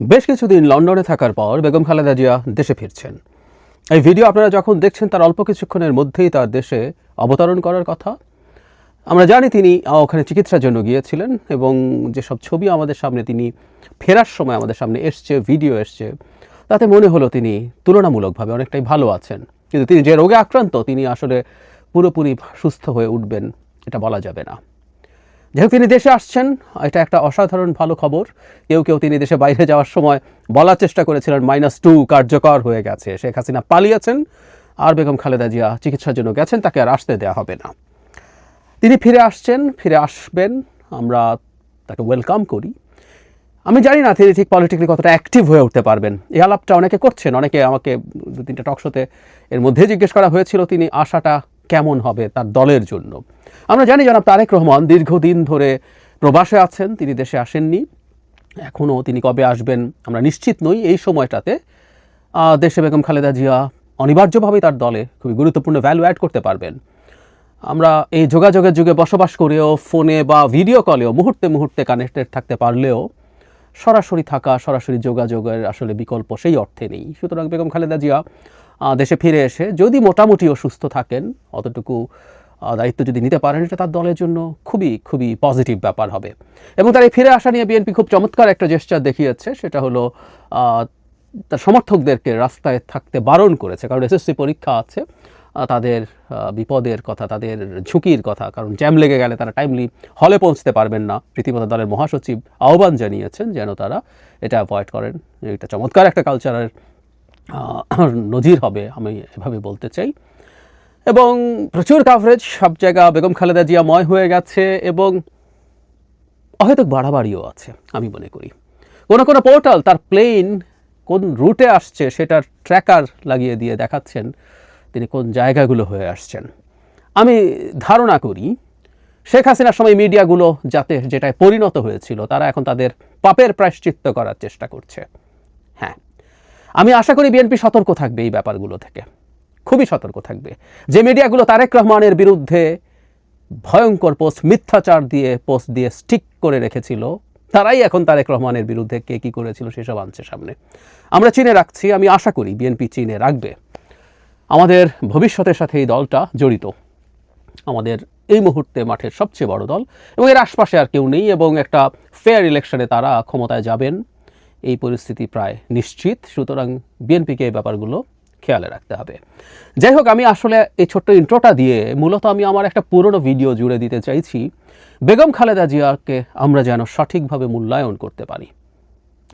বেশ কিছুদিন লন্ডনে থাকার পর বেগম খালেদা জিয়া দেশে ফিরছেন। এই ভিডিও আপনারা যখন দেখছেন, তার অল্প কিছুক্ষণের মধ্যেই তার দেশে অবতরণ করার কথা। আমরা জানি তিনি ওখানে চিকিৎসার জন্য গিয়েছিলেন এবং যেসব ছবি আমাদের সামনে তিনি ফেরার সময় আমাদের সামনে এসছে, ভিডিও এসছে, তাতে মনে হলো তিনি তুলনামূলকভাবে অনেকটাই ভালো আছেন। কিন্তু তিনি যে রোগে আক্রান্ত, তিনি আসলে পুরোপুরি সুস্থ হয়ে উঠবেন, এটা বলা যাবে না। যেহেতু তিনি দেশে আসছেন। এটা একটা অসাধারণ ভালো খবর। কেউ কেউ তিনি দেশে বাইরে যাওয়ার সময় বলার চেষ্টা করেছিলেন মাইনাস টু কার্যকর হয়ে গেছে। শেখ হাসিনা পালিয়েছেন, আর বেগম খালেদা জিয়া চিকিৎসার জন্য গেছেন, তাকে আর আসতে দেওয়া হবে না। তিনি ফিরে আসছেন, ফিরে আসবেন, আমরা তাকে ওয়েলকাম করি। আমি জানি না তিনি ঠিক পলিটিক্যালি কতটা অ্যাক্টিভ হয়ে উঠতে পারবেন। এই আলাপটা অনেকে করছেন, অনেকে আমাকে দু তিনটা টকশোতে এর মধ্যে জিজ্ঞেস করা হয়েছিল তিনি আশাটা কেমন হবে তার দলের জন্য। আমরা জানি জনাব তারেক রহমান দীর্ঘদিন ধরে প্রবাসে আছেন, তিনি দেশে আসেননি। এখনও তিনি কবে আসবেন আমরা নিশ্চিত নই এই সময়টাতে। দেশে বেগম খালেদা জিয়া অনিবার্যভাবেই তার দলে খুবই গুরুত্বপূর্ণ ভ্যালু অ্যাড করতে পারবেন। আমরা এই যোগাযোগের যুগে বসবাস করেও ফোনে বা ভিডিও কলেও মুহূর্তে মুহূর্তে কানেক্টেড থাকতে পারলেও সরাসরি থাকা, সরাসরি যোগাযোগের আসলে বিকল্প সেই অর্থে নেই। সুতরাং বেগম খালেদা জিয়া দেশে ফিরে এসে যদি মোটামুটিও সুস্থ থাকেন, অতটুকু দায়িত্ব যদি নিতে পারেন, এটা তার দলের জন্য খুবই খুবই পজিটিভ ব্যাপার হবে। এবং তার এই ফিরে আসা নিয়ে বিএনপি খুব চমৎকার একটা জেস্টার দেখিয়েছে, সেটা হলো তার সমর্থকদেরকে রাস্তায় থাকতে বারণ করেছে। কারণ এসএসসি পরীক্ষা আছে তাদের বিপদের কথা, তাদের ঝুঁকির কথা, কারণ জ্যাম লেগে গেলে তারা টাইমলি হলে পৌঁছতে পারবেন না। রীতিমতো দলের মহাসচিব আহ্বান জানিয়েছেন যেন তারা এটা অ্যাভয়েড করেন। এটা চমৎকার একটা কালচারের নজির হবে, আমি এভাবে বলতে চাই। এবং প্রচুর কাভারেজ সব জায়গা বেগম খালেদা জিয়াময় হয়ে গেছে এবং অহেতুক বাড়াবাড়িও আছে, আমি মনে করি। কোনো কোনো পোর্টাল তার প্লেন কোন রুটে আসছে সেটার ট্র্যাকার লাগিয়ে দিয়ে দেখাচ্ছেন তিনি কোন জায়গাগুলো হয়ে আসছেন। আমি ধারণা করি, শেখ হাসিনার সময় মিডিয়াগুলো যাতে যেটায় পরিণত হয়েছিল, তারা এখন তাদের পাপের প্রায়শ্চিত্ত করার চেষ্টা করছে। হ্যাঁ আমি আশা করি বিএনপি সতর্ক থাকবে এই ব্যাপারগুলো থেকে। খুবই সতর্ক থাকবে। যে মিডিয়াগুলো তারেক রহমানের বিরুদ্ধে ভয়ঙ্কর পোস্ট মিথ্যাচার দিয়ে পোস্ট দিয়ে স্টিক করে রেখেছিল, তারাই এখন তারেক রহমানের বিরুদ্ধে কে কী করেছিল সেসব আনছে সামনে। আমরা চিনে রাখছি, আমি আশা করি বিএনপি চিনে রাখবে। আমাদের ভবিষ্যতের সাথে এই দলটা জড়িত। আমাদের এই মুহূর্তে মাঠের সবচেয়ে বড় দল এবং এর আশপাশে আর কেউ নেই এবং একটা ফেয়ার ইলেকশনে তারা ক্ষমতায় যাবেন, এই পরিস্থিতি প্রায় নিশ্চিত। সুতরাং বিএনপিকে এই ব্যাপারগুলো খেয়ালে রাখতে হবে। যাই হোক আমি আসলে এই ছোট্ট ইন্ট্রোটা দিয়ে মূলত আমি আমার একটা পুরনো ভিডিও জুড়ে দিতে চাইছি, বেগম খালেদা জিয়াকে আমরা যেন সঠিকভাবে মূল্যায়ন করতে পারি।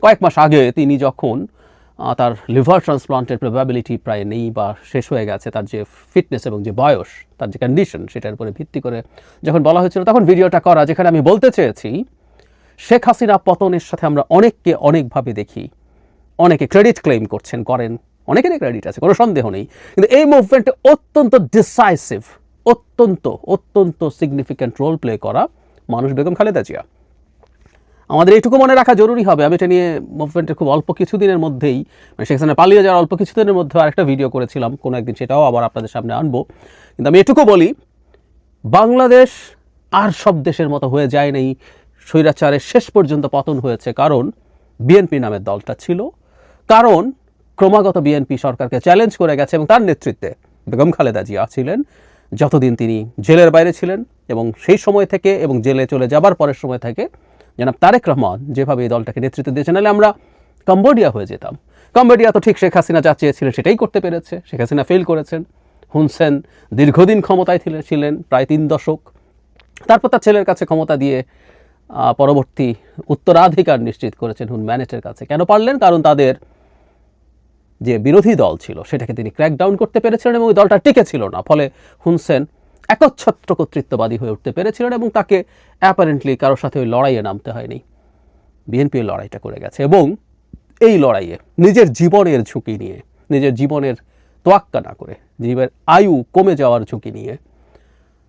কয়েক মাস আগে তিনি যখন তার লিভার ট্রান্সপ্লান্টের প্রবাবিলিটি প্রায় নেই বা শেষ হয়ে গেছে, তার যে ফিটনেস এবং যে বয়স, তার যে কন্ডিশন সেটার উপরে ভিত্তি করে যখন বলা হয়েছিল, তখন ভিডিওটা করা যেখানে আমি বলতে চেয়েছি, শেখ হাসিনা পতনের সাথে আমরা অনেককে অনেকভাবে দেখি। অনেকে ক্রেডিট ক্লেম করছেন, করেন। অনেকেরই ক্রেডিট আছে, কোনো সন্দেহ নেই। কিন্তু এই মুভমেন্টে অত্যন্ত ডিসাইসিভ অত্যন্ত অত্যন্ত সিগনিফিক্যান্ট রোল প্লে করা মানুষ বেগম খালেদা জিয়া। আমাদের এইটুকু মনে রাখা জরুরি হবে। আমি এটা নিয়ে মুভমেন্টের খুব অল্প কিছুদিনের মধ্যেই মানে সেখানে পালিয়ে যাওয়ার অল্প কিছুদিনের মধ্যে আরেকটা ভিডিও করেছিলাম, কোনো একদিন সেটাও আবার আপনাদের সামনে আনব। কিন্তু আমি এটুকু বলি, বাংলাদেশ আর সব দেশের মতো হয়ে যায় নাই। স্বৈরাচারের শেষ পর্যন্ত পতন হয়েছে কারণ বিএনপি নামের দলটা ছিল। কারণ ক্রমাগত বিএনপি সরকারকে চ্যালেঞ্জ করে গেছে এবং তার নেতৃত্বে বেগম খালেদা জিয়া ছিলেন। যতদিন তিনি জেলের বাইরে ছিলেন এবং সেই সময় থেকে এবং জেলে চলে যাবার পরের সময় থেকে জনাব তারেক রহমান যেভাবে এই দলটাকে নেতৃত্ব দিয়েছেন, নাহলে আমরা কম্বোডিয়া হয়ে যেতাম। কম্বোডিয়া তো ঠিক শেখ হাসিনা যা চেয়েছিলেন সেটাই করতে পেরেছে। শেখ হাসিনা ফেল করেছেন। হুনসেন দীর্ঘদিন ক্ষমতায় ছিলেন- প্রায় তিন দশক। তারপর তার ছেলের কাছে ক্ষমতা দিয়ে পরবর্তী উত্তরাধিকার নিশ্চিত করেছেন হুন ম্যানেটের কাছে। কেন পারলেন? কারণ তাদের যে বিরোধী দল ছিল, সেটাকে তিনি ক্র্যাকডাউন করতে পেরেছিলেন এবং ওই দলটা টিকে ছিল না। ফলে হুনসেন একচ্ছত্র কর্তৃত্ববাদী হয়ে উঠতে পেরেছিলেন এবং তাকে অ্যাপারেন্টলি কারোর সাথে ওই লড়াইয়ে নামতে হয়নি। বিএনপি লড়াইটা করে গেছে এবং এই লড়াইয়ে নিজের জীবনের ঝুঁকি নিয়ে, নিজের জীবনের তোয়াক্কা না করে জীবের আয়ু কমে যাওয়ার ঝুঁকি নিয়ে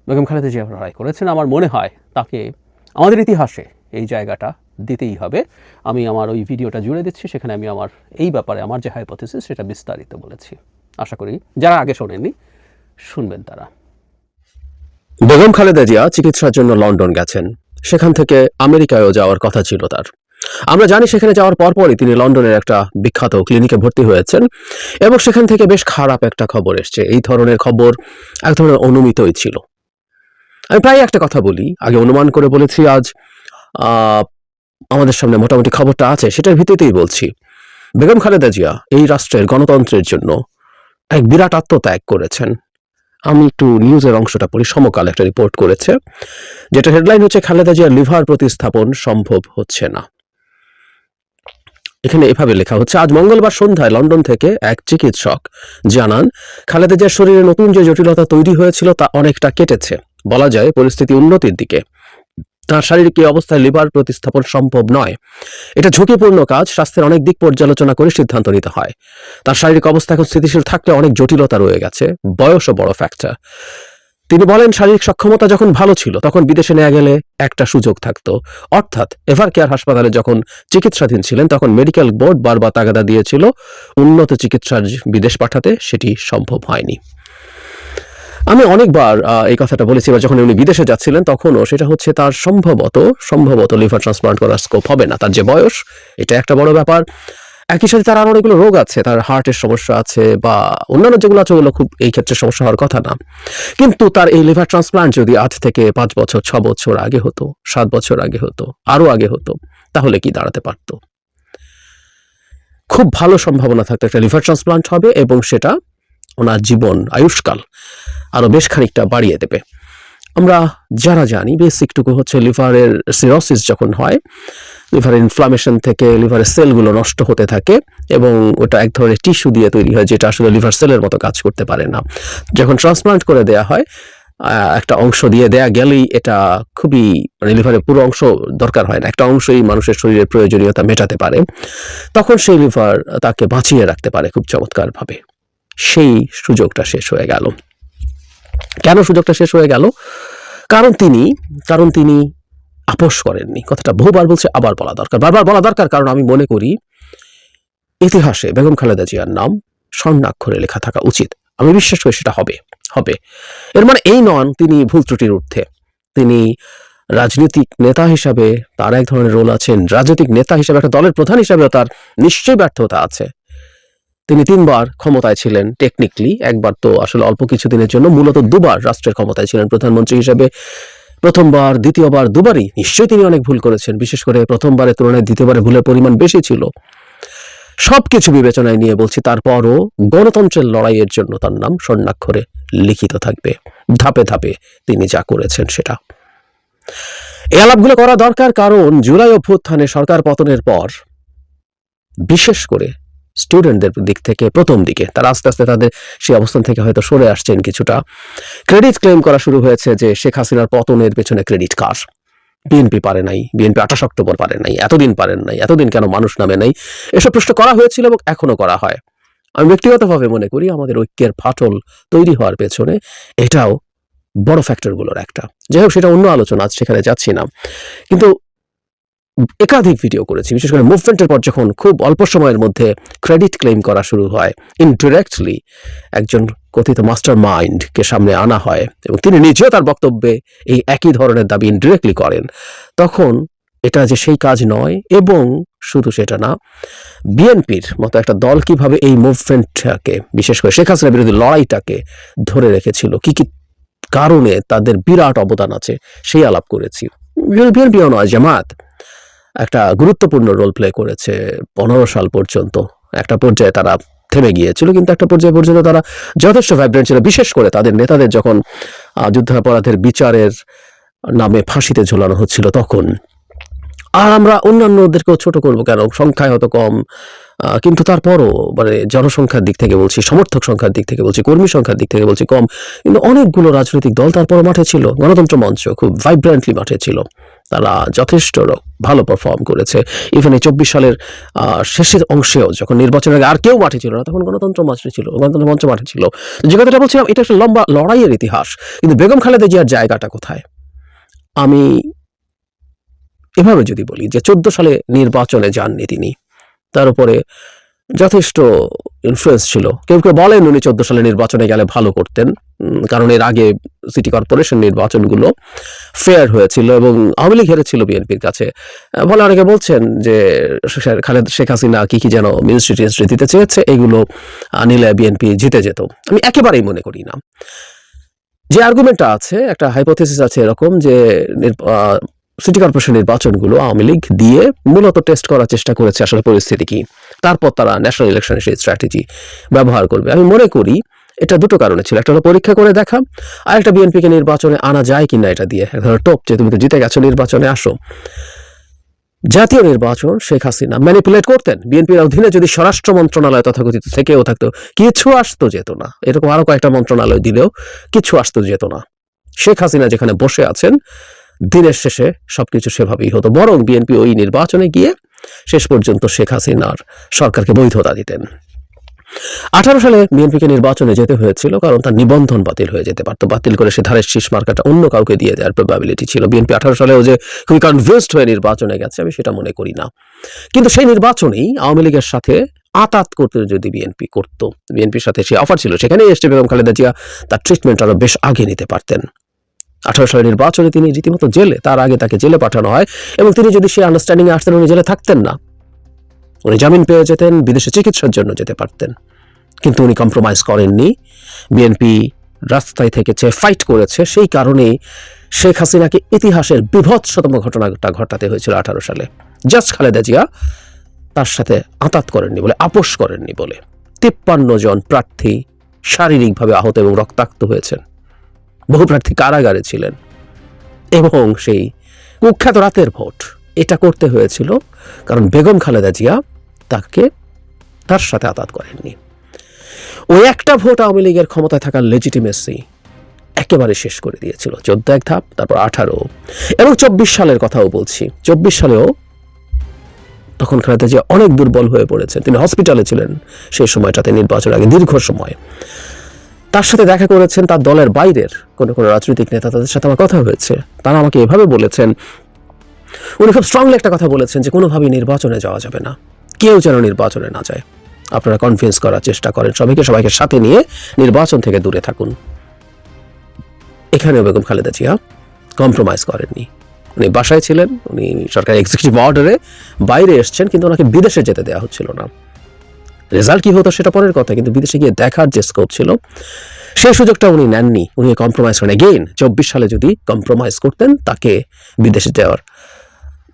বেগম খালেদা জিয়া লড়াই করেছেন। আমার মনে হয় তাকে আমাদের ইতিহাসে এই জায়গাটা দিতেই হবে। আমি আমার ওই ভিডিওটা জুড়ে দিচ্ছি, সেখানে আমি আমার এই ব্যাপারে, আমার যে হাইপোথিসিস সেটা বিস্তারিত বলেছি। আশা করি যারা আগে শোনেননি, শুনবেন তারা। বেগম খালেদা জিয়া চিকিৎসার জন্য লন্ডন গেছেন। সেখান থেকে আমেরিকায়ও যাওয়ার কথা ছিল তার। আমরা জানি সেখানে যাওয়ার পরপরই তিনি লন্ডনের একটা বিখ্যাত ক্লিনিকে ভর্তি হয়েছেন এবং সেখান থেকে বেশ খারাপ একটা খবর এসছে। এই ধরনের খবর এক ধরনের অনুমিতই ছিল। আমি প্রায় একটা কথা বলি, আগে অনুমান করে বলেছি আজ আমাদের সামনে মোটামুটি খবরটা আছে, সেটার ভিত্তিতেই বলছি। বেগম খালেদা জিয়া এই রাষ্ট্রের গণতন্ত্রের জন্য এক বিরাট আত্মত্যাগ করেছেন। আমি একটু নিউজের অংশটা পড়ি, সমকাল একটা রিপোর্ট করেছে, যেটা হেডলাইন হচ্ছে, খালেদা জিয়ার লিভার প্রতিস্থাপন সম্ভব হচ্ছে না। এখানে এভাবে লেখা হচ্ছে, আজ মঙ্গলবার সন্ধ্যায় লন্ডন থেকে এক চিকিৎসক জানান, খালেদা জিয়ার শরীরে নতুন যে জটিলতা তৈরি হয়েছিল তা অনেকটা কেটেছে। বলা যায়, পরিস্থিতি উন্নতির দিকে তার শারীরিক এই অবস্থায় লিভার প্রতিস্থাপন সম্ভব নয়। এটা ঝুঁকিপূর্ণ কাজ, স্বাস্থ্যের অনেক দিক পর্যালোচনা করে সিদ্ধান্ত নিতে হয়। তার শারীরিক অবস্থা এখন স্থিতিশীল থাকলে অনেক জটিলতা রয়ে গেছে। বয়সও বড় ফ্যাক্টর তিনি বলেন, শারীরিক সক্ষমতা যখন ভালো ছিল, তখন বিদেশে নেওয়া গেলে একটা সুযোগ থাকতো। অর্থাৎ এভার কেয়ার হাসপাতালে যখন চিকিৎসাধীন ছিলেন, তখন মেডিকেল বোর্ড বারবার তাগাদা দিয়েছিল, উন্নত চিকিৎসার বিদেশ পাঠাতে সেটি সম্ভব হয়নি। আমি অনেকবার এই কথাটা বলেছি এবার যখন উনি বিদেশে যাচ্ছিলেন তখনও সেটা হচ্ছে তার সম্ভবত সম্ভবত লিভার ট্রান্সপ্লান্ট করার স্কোপ হবে না। তার যে বয়স, এটা একটা বড় ব্যাপার। একই সাথে তার আরও অনেকগুলো রোগ আছে, তার হার্টের সমস্যা আছে বা অন্যান্য যেগুলো আছে ওগুলো খুব এই ক্ষেত্রে সমস্যা হওয়ার কথা না। কিন্তু তার এই লিভার ট্রান্সপ্লান্ট যদি আজ থেকে পাঁচ বছর, ছ বছর আগে হতো, সাত বছর আগে হতো আরও আগে হতো, তাহলে কি দাঁড়াতে পারতো? খুব ভালো সম্ভাবনা থাকতো একটা লিভার ট্রান্সপ্লান্ট হবে এবং সেটা ওনার জীবন আয়ুষ্কাল আরও বেশ খানিকটা বাড়িয়ে দেবে। আমরা যারা জানি, বেসিকটুকু হচ্ছে লিভারের সিরোসিস যখন হয় লিভারের ইনফ্লামেশন থেকে লিভারের সেলগুলো নষ্ট হতে থাকে এবং ওটা এক ধরনের টিস্যু দিয়ে তৈরি হয় যেটা আসলে লিভার সেলের মতো কাজ করতে পারে না। যখন ট্রান্সপ্লান্ট করে দেয়া হয় একটা অংশ দিয়ে দেয়া গেলেই এটা খুবই মানে লিভারের পুরো অংশ দরকার হয় না, একটা অংশই মানুষের শরীরের প্রয়োজনীয়তা মেটাতে পারে। তখন সেই লিভার তাকে বাঁচিয়ে রাখতে পারে খুব চমৎকারভাবে। সেই সুযোগটা শেষ হয়ে গেল। কেন সুযোগটা শেষ হয়ে গেল? কারণ তিনি কারণ তিনি আপোষ করেননি। কথাটা বহুবার বলছে, আবার বলা দরকার। বারবার বলা দরকার, কারণ আমি মনে করি, ইতিহাসে বেগম খালেদা জিয়ার নাম স্বর্ণাক্ষরে লেখা থাকা উচিত। আমি বিশ্বাস করি সেটা হবে হবে। এর মানে এই নন, তিনি ভুল ত্রুটির ঊর্ধ্বে। তিনি রাজনৈতিক নেতা হিসাবে তার এক ধরনের রোল আছেন। রাজনৈতিক নেতা হিসাবে, একটা দলের প্রধান হিসাবেও তার নিশ্চয়ই ব্যর্থতা আছে। তিনি তিনবার ক্ষমতায় ছিলেন টেকনিক্যালি একবার তো আসলে অল্প কিছুদিনের জন্য, মূলত দুবার রাষ্ট্রের ক্ষমতায় ছিলেন প্রধানমন্ত্রী হিসেবে। প্রথমবার, দ্বিতীয়বার, দুবারই নিশ্চয়ই তিনি অনেক ভুল করেছেন, বিশেষ করে প্রথমবারের তুলনায় দ্বিতীয়বারে ভুলের পরিমাণ বেশি ছিল। সবকিছু বিবেচনায় নিয়ে বলছি, তারপরও গণতন্ত্রের লড়াইয়ের জন্য তার নাম স্বর্ণাক্ষরে লিখিত থাকবে। ধাপে ধাপে তিনি যা করেছেন সেটা। এই আলাপগুলো করা দরকার কারণ জুলাই অভ্যুত্থানে সরকার পতনের পর, বিশেষ করে স্টুডেন্টদের দিক থেকে প্রথম দিকে, তারা আস্তে আস্তে তাদের সেই অবস্থান থেকে হয়তো সরে আসছেন কিছুটা। ক্রেডিট ক্লেম করা শুরু হয়েছে যে শেখ হাসিনার পতনের পেছনে ক্রেডিট কার বিএনপি পারে নাই বিএনপি আঠাশ অক্টোবর পারে নাই, এতদিন পারেন নাই, এতদিন কেন মানুষ নামে নাই? এসব প্রশ্ন করা হয়েছিল এবং এখনও করা হয়। আমি ব্যক্তিগতভাবে মনে করি আমাদের ঐক্যের ফাটল তৈরি হওয়ার পেছনে এটাও বড় ফ্যাক্টরগুলোর একটা। যাই হোক, সেটা অন্য আলোচনা, আজ সেখানে যাচ্ছি না। কিন্তু একাধিক ভিডিও করেছি। বিশেষ করে মুভমেন্টের পর যখন খুব অল্প সময়ের মধ্যে ক্রেডিট ক্লেম করা শুরু হয় ইনডিরেক্টলি একজন কথিত মাস্টার মাইন্ডকে সামনে আনা হয় এবং তিনি নিজেও তার বক্তব্যে এই একই ধরনের দাবি ইনডিরেক্টলি করেন। তখন এটা যে সেই কাজ নয় এবং শুধু সেটা না বিএনপির মতো একটা দল কীভাবে এই মুভমেন্টটাকে বিশেষ করে শেখ হাসিনা বিরোধী লড়াইটাকে ধরে রেখেছিল, কি কি কারণে তাদের বিরাট অবদান আছে, সেই আলাপ করেছি। বিএনপিও নয়, জামাত। একটা গুরুত্বপূর্ণ রোল প্লে করেছে পনেরো সাল পর্যন্ত। একটা পর্যায়ে তারা থেমে গিয়েছিল, কিন্তু একটা পর্যায়ে পর্যন্ত তারা যথেষ্ট ভাইব্রেন্ট ছিল, বিশেষ করে তাদের নেতাদের যখন যুদ্ধাপরাধের বিচারের নামে ফাঁসিতে ঝোলানো হচ্ছিল তখন। আর আমরা অন্যান্যদেরকেও ছোট করব কেন? সংখ্যায় হয়তো কম কিন্তু তারপরও মানে জনসংখ্যার দিক থেকে বলছি, সমর্থক সংখ্যার দিক থেকে বলছি, কর্মী সংখ্যার দিক থেকে বলছি কম, কিন্তু অনেকগুলো রাজনৈতিক দল তারপর মাঠে ছিল। গণতন্ত্র মঞ্চ খুব ভাইব্রেন্টলি মাঠে ছিল। তারা যথেষ্ট ভালো পারফর্ম করেছে। ইভেন এই চব্বিশ সালের শেষের অংশেও যখন নির্বাচনের আগে আর কেউ মাঠে ছিল না, তখন গণতন্ত্র মাঠে ছিল, গণতন্ত্র মঞ্চ মাঠে ছিল। যে কথাটা বলছিলাম, এটা একটা লম্বা লড়াইয়ের ইতিহাস। কিন্তু বেগম খালেদা জিয়ার জায়গাটা কোথায়? আমি এভাবে যদি বলি যে চোদ্দ সালে নির্বাচনে যাননি তিনি। তার উপরে যথেষ্ট ইনফ্লুয়েন্স ছিল। কেউ কেউ বলেন উনি চোদ্দ সালে নির্বাচনে গেলে ভালো করতেন কারণ এর আগে সিটি কর্পোরেশন নির্বাচনগুলো ফেয়ার হয়েছিল এবং আওয়ামী লীগ হেরেছিল বিএনপির কাছে। বলে অনেকে বলছেন যে খালেদ, শেখ হাসিনা কি কি যেন মিনিস্ট্রি টিনিস্ট্রি দিতে চেয়েছে, এগুলো নিলে বিএনপি জিতে যেত। আমি একেবারেই মনে করি না। যে আর্গুমেন্টটা আছে, একটা হাইপোথেসিস আছে এরকম যে সিটি কর্পোরেশন নির্বাচনগুলো আওয়ামী লীগ দিয়ে মূলত টেস্ট করার চেষ্টা করেছে আসলে পরিস্থিতি কি। তারপর তারা ন্যাশনাল ইলেকশনের সেই স্ট্র্যাটেজি ব্যবহার করবে। আমি মনে করি এটা দুটো কারণে ছিল। একটা হলো পরীক্ষা করে দেখা, আর একটা বিএনপিকে নির্বাচনে আনা যায় কিনা এটা দিয়ে। এক ধরনের টোপ যে তুমি তো জিতে গেছো নির্বাচনে, আসো। জাতীয় নির্বাচন, শেখ হাসিনা ম্যানিপুলেট করতেন। বিএনপির অধীনে যদি স্বরাষ্ট্র মন্ত্রণালয় তথাকথিত থেকেও থাকতো, কিছু আসতো যেত না। এরকম আরও কয়েকটা মন্ত্রণালয় দিলেও কিছু আসতো যেত না। শেখ হাসিনা যেখানে বসে আছেন দিনের শেষে সবকিছু সেভাবেই হতো। বরং বিএনপি ওই নির্বাচনে গিয়ে শেষ পর্যন্ত শেখ হাসিনার সরকারকে বৈধতা দিতেন। আঠারো সালে বিএনপিকে নির্বাচনে যেতে হয়েছিল কারণ তার নিবন্ধন বাতিল হয়ে যেতে পারতো। বাতিল করে সে ধারের শীষ মার্কাটা অন্য কাউকে দিয়ে দেওয়ার প্রবাবিলিটি ছিল। বিএনপি আঠারো সালেও যে খুবই কনভিন্সড হয়ে নির্বাচনে গেছে, আমি সেটা মনে করি না। কিন্তু সেই নির্বাচনেই আওয়ামী লীগের সাথে আতাত করতে যদি বিএনপি করতো, বিএনপির সাথে সে অফার ছিল, সেখানেই এসছে বেগম খালেদা জিয়া তার ট্রিটমেন্ট আরও বেশ আগে নিতে পারতেন। আঠারো সালের নির্বাচনে তিনি রীতিমতো জেলে, তার আগে তাকে জেলে পাঠানো হয় এবং তিনি যদি সে আন্ডারস্ট্যান্ডিং এ আসতেন, উনি জেলে থাকতেন না। উনি জামিন পেয়ে যেতেন, বিদেশে চিকিৎসার জন্য যেতে পারতেন। কিন্তু উনি কম্প্রোমাইজ করেননি। বিএনপি রাস্তায় থেকেছে ফাইট করেছে। সেই কারণেই শেখ হাসিনাকে ইতিহাসের বিভৎসতম ঘটনাটা ঘটাতে হয়েছিল আঠারো সালে। জাস্ট খালেদা জিয়া তার সাথে আতাত করেননি বলে, আপোষ করেননি বলে। তিপ্পান্ন জন প্রার্থী শারীরিকভাবে আহত এবং রক্তাক্ত হয়েছেন। বহু প্রার্থী কারাগারে ছিলেন। এবং সেই কুখ্যাত রাতের ভোট, এটা করতে হয়েছিল কারণ বেগম খালেদা জিয়া তাকে তার সাথে আতাত করেননি। ওই একটা ভোট আওয়ামী লীগের ক্ষমতায় থাকার লেজিটিমেসি একেবারে শেষ করে দিয়েছিল, চোদ্দ এক ধাপ, তারপর আঠারো। এবং চব্বিশ সালের কথাও বলছি, চব্বিশ সালেও তখন খালেদা জিয়া অনেক দুর্বল হয়ে পড়েছেন। তিনি হসপিটালে ছিলেন সেই সময়টাতে, নির্বাচনের আগে দীর্ঘ সময়। তার সাথে দেখা করেছেন তার দলের বাইরের কোনো কোনো রাজনৈতিক নেতা, তাদের সাথে আমার কথা হয়েছে। তারা আমাকে এভাবে বলেছেন, উনি খুব স্ট্রংলি একটা কথা বলেছেন যে কোনোভাবেই নির্বাচনে যাওয়া যাবে না। কেউ যেন নির্বাচনে না যায়। আপনারা কনভিন্স করার চেষ্টা করেন, সবাইকে সবাইকে সাথে নিয়ে নির্বাচন থেকে দূরে থাকুন। এখানেও বেগম খালেদা জিয়া কম্প্রোমাইজ করেননি। উনি বাসায় ছিলেন, উনি সরকারি এক্সিকিউটিভ অর্ডারে বাইরে এসছেন, কিন্তু ওনাকে বিদেশে যেতে দেওয়া হচ্ছিল না। রেজাল্ট কি হতো সেটা পরের কথা, কিন্তু বিদেশে গিয়ে দেখার যে স্কোপ ছিল, সেই সুযোগটা উনি নেননি। উনি কম্প্রোমাইজ করেন এগেইন চব্বিশ সালে যদি কম্প্রোমাইজ করতেন, তাকে বিদেশে যাওয়ার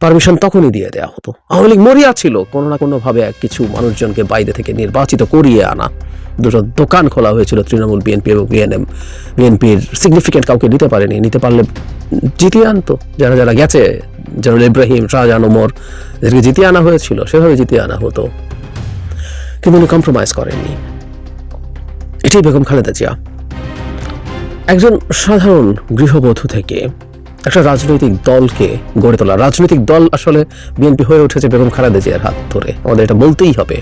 পারমিশন তখনই দিয়ে দেওয়া হতো। আওয়ামী লীগ মরিয়া ছিল, কোনো না কোনোভাবে কিছু মানুষজনকে বাইরে থেকে নির্বাচিত করিয়ে আনা। দুটো দোকান খোলা হয়েছিল, তৃণমূল, বিএনপি এবং বিএনএম বিএনপির সিগনিফিকেন্ট কাউকে নিতে পারেনি। নিতে পারলে জিতিয়ে আনতো। যারা যারা গেছে জেনারেল ইব্রাহিম, শাহজাহান ওমর, এদেরকে জিতিয়ে আনা হয়েছিল। সেভাবে জিতিয়ে আনা হতো। উনি কম্প্রোমাইজ করেননি। এটাই বেগম খালেদা জিয়া। একজন সাধারণ গৃহবধূ থেকে একটা রাজনৈতিক দলকে গড়ে তোলা। রাজনৈতিক দল আসলে বিএনপি হয়ে উঠেছে বেগম খালেদা জিয়ার হাত ধরে। আমাদের এটা বলতেই হবে।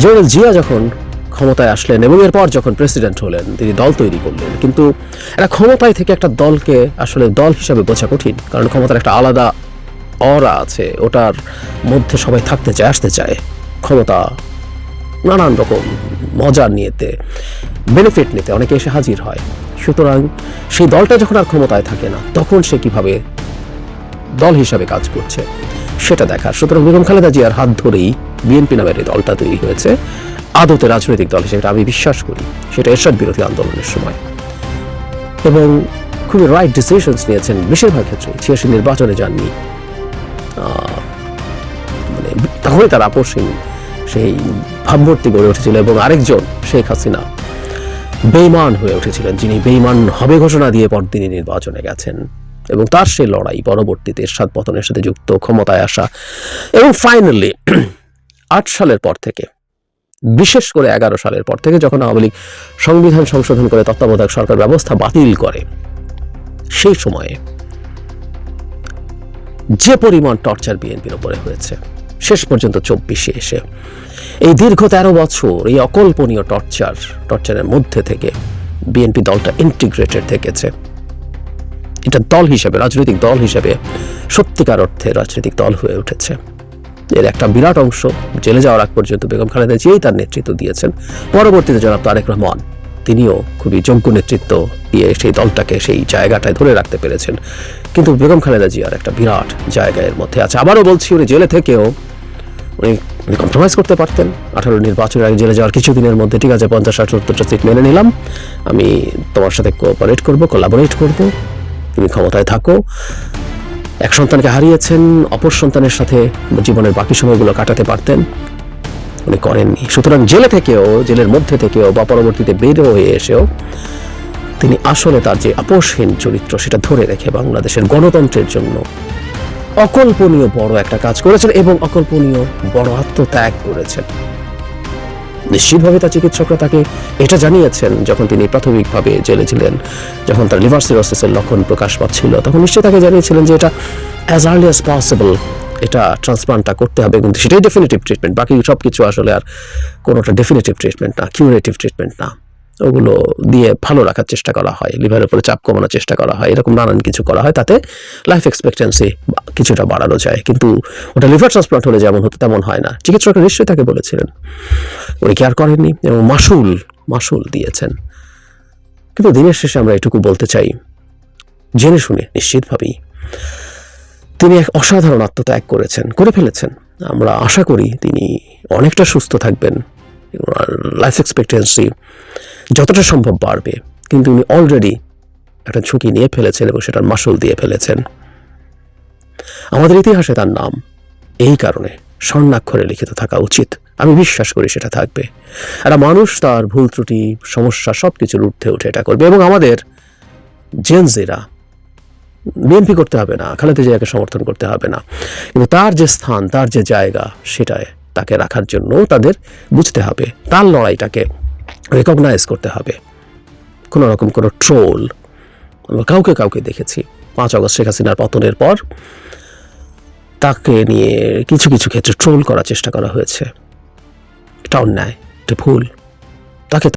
জেনারেল জিয়া যখন ক্ষমতায় আসলেন এবং এরপর যখন প্রেসিডেন্ট হলেন, তিনি দল তৈরি করলেন। কিন্তু একটা ক্ষমতায় থেকে একটা দলকে আসলে দল হিসাবে বোঝা কঠিন। কারণ ক্ষমতার একটা আলাদা অরা আছে। ওটার মধ্যে সবাই থাকতে চায়, আসতে চায়। ক্ষমতা, নানান রকম মজা নিয়েতে বেনিফিট নিতে অনেকে এসে হাজির হয়। সুতরাং সেই দলটা যখন আর ক্ষমতায় থাকে না, তখন সে কীভাবে দল হিসাবে কাজ করছে, সেটা দেখার। সুতরাং বেগম খালেদা জিয়ার হাত ধরেই বিএনপি নামের এই দলটা তৈরি হয়েছে। আদতে রাজনৈতিক দল হিসেবে আমি বিশ্বাস করি, সেটা এরশাদ বিরোধী আন্দোলনের সময়। এবং খুবই রাইট ডিসিশনস নিয়েছেন বেশিরভাগ ক্ষেত্রে ছিয়াশি নির্বাচনে যাননি। মানে তখনই তার আপোষহীন সেই ভাবমূর্তি গড়ে উঠেছিল এবং আরেকজন, শেখ হাসিনা বেইমান হয়ে উঠেছিলেন, যিনি বেইমান হবে ঘোষণা দিয়ে পরদিনই নির্বাচনে গেছেন। এবং তার সেই লড়াই পরবর্তীতে এরশাদ পতনের সাথে যুক্ত, ক্ষমতায় আসা এবং ফাইনালি আট সালের পর থেকে, বিশেষ করে এগারো সালের পর থেকে যখন আওয়ামী লীগ সংবিধান সংশোধন করে তত্ত্বাবধায়ক সরকার ব্যবস্থা বাতিল করে, সেই সময়ে যে পরিমাণ টর্চার বিএনপির উপরে হয়েছে শেষ পর্যন্ত চব্বিশে এসে। এই দীর্ঘ তেরো বছর, এই অকল্পনীয় টর্চার, টর্চারের মধ্যে থেকে বিএনপি দলটা ইন্টিগ্রেটেড থেকেছে। এটা দল হিসেবে, রাজনৈতিক দল হিসেবে, সত্যিকার অর্থে রাজনৈতিক দল হয়ে উঠেছে। এর একটা বিরাট অংশ, জেলে যাওয়ার আগ পর্যন্ত বেগম খালেদা জিয়াই তার নেতৃত্ব দিয়েছেন। পরবর্তীতে জনাব তারেক রহমান, তিনিও খুবই যোগ্য নেতৃত্ব দিয়ে সেই দলটাকে সেই জায়গাটায় ধরে রাখতে পেরেছেন। কিন্তু বেগম খালেদা জিয়ার একটা বিরাট জায়গা এর মধ্যে আছে। আবারও বলছি, উনি জেলে থেকেও উনি উনি কম্প্রোমাইজ করতে পারতেন। আঠারো নির্বাচনের আগে জেলে যাওয়ার কিছুদিনের মধ্যে, ঠিক আছে, পঞ্চাশ, ষাট সত্তরটা সিট মেনে নিলাম। আমি তোমার সাথে কোঅপারেট করব কোলাবোরেট করব। তুমি ক্ষমতায় থাকো। এক সন্তানকে হারিয়েছেন, অপর সন্তানের সাথে জীবনের বাকি সময়গুলো কাটাতে পারতেন। উনি করেননি। সুতরাং জেলে থেকেও, জেলের মধ্যে থেকেও বা পরবর্তীতে বের হয়ে এসেও তিনি আসলে তার যে আপোষহীন চরিত্র, সেটা ধরে রেখে বাংলাদেশের গণতন্ত্রের জন্য অকল্পনীয় বড় একটা কাজ করেছেন এবং অকল্পনীয় বড় আত্মত্যাগ করেছেন। নিশ্চিতভাবে তার চিকিৎসকরা তাকে এটা জানিয়েছেন, যখন তিনি প্রাথমিকভাবে জেলে ছিলেন, যখন তার লিভার সিরোসিসের লক্ষণ প্রকাশ পাচ্ছিল, তখন নিশ্চয়ই তাকে জানিয়েছিলেন যে এটা অ্যাজ আর্লি অ্যাজ পসিবল এটা ট্রান্সপ্লান্টটা করতে হবে কিন্তু সেটাই ডেফিনেটিভ ট্রিটমেন্ট বাকি সব কিছু আসলে আর কোনোটা ডেফিনেটিভ ট্রিটমেন্ট না কিউরেটিভ ট্রিটমেন্ট না। ওগুলো দিয়ে ভালো রাখার চেষ্টা করা হয় লিভারের উপরে চাপ কমানোর চেষ্টা করা হয়, এরকম নানান কিছু করা হয়, তাতে লাইফ এক্সপেক্টেন্সি কিছুটা বাড়ানো যায়। কিন্তু ওটা লিভার ট্রান্সপ্লান্ট হলে যেমন হতো, তেমন হয় না। চিকিৎসকরা নিশ্চয়ই তাকে বলেছিলেন। উনি কেয়ার করেননি এবং মাসুল মাসুল দিয়েছেন। কিন্তু দিনের শেষে আমরা এটুকু বলতে চাই, জেনে শুনে নিশ্চিতভাবেই। তিনি এক অসাধারণ আত্মত্যাগ করেছেন, করে ফেলেছেন। আমরা আশা করি তিনি অনেকটা সুস্থ থাকবেন। লাইফ এক্সপেক্টেন্সি যতটা সম্ভব বাড়বে। কিন্তু উনি অলরেডি একটা ঝুঁকি নিয়ে ফেলেছেন এবং সেটার মাসুল দিয়ে ফেলেছেন। আমাদের ইতিহাসে তার নাম এই কারণে স্বর্ণাক্ষরে লিখিত থাকা উচিত। আমি বিশ্বাস করি সেটা থাকবে। একটা মানুষ তার ভুল ত্রুটি, সমস্যা সব কিছুর ঊর্ধ্বে উঠে এটা করবে এবং আমাদের জেনজিরা বিএনপি করতে হবে না, খালেদা জিয়াকে সমর্থন করতে হবে না। কিন্তু তার যে স্থান, তার যে জায়গা, সেটায় তাকে রাখার জন্য তাদের বুঝতে হবে। তার লড়াইটাকে রেকগনাইজ করতে হবে। কোনো রকম কোনো ট্রোল আমরা কাউকে কাউকে দেখেছি। পাঁচ অগস্ট শেখ হাসিনার পতনের পর তাকে নিয়ে কিছু কিছু ক্ষেত্রে ট্রোল করার চেষ্টা করা হয়েছে। এটা অন্যায়, এটা ভুল।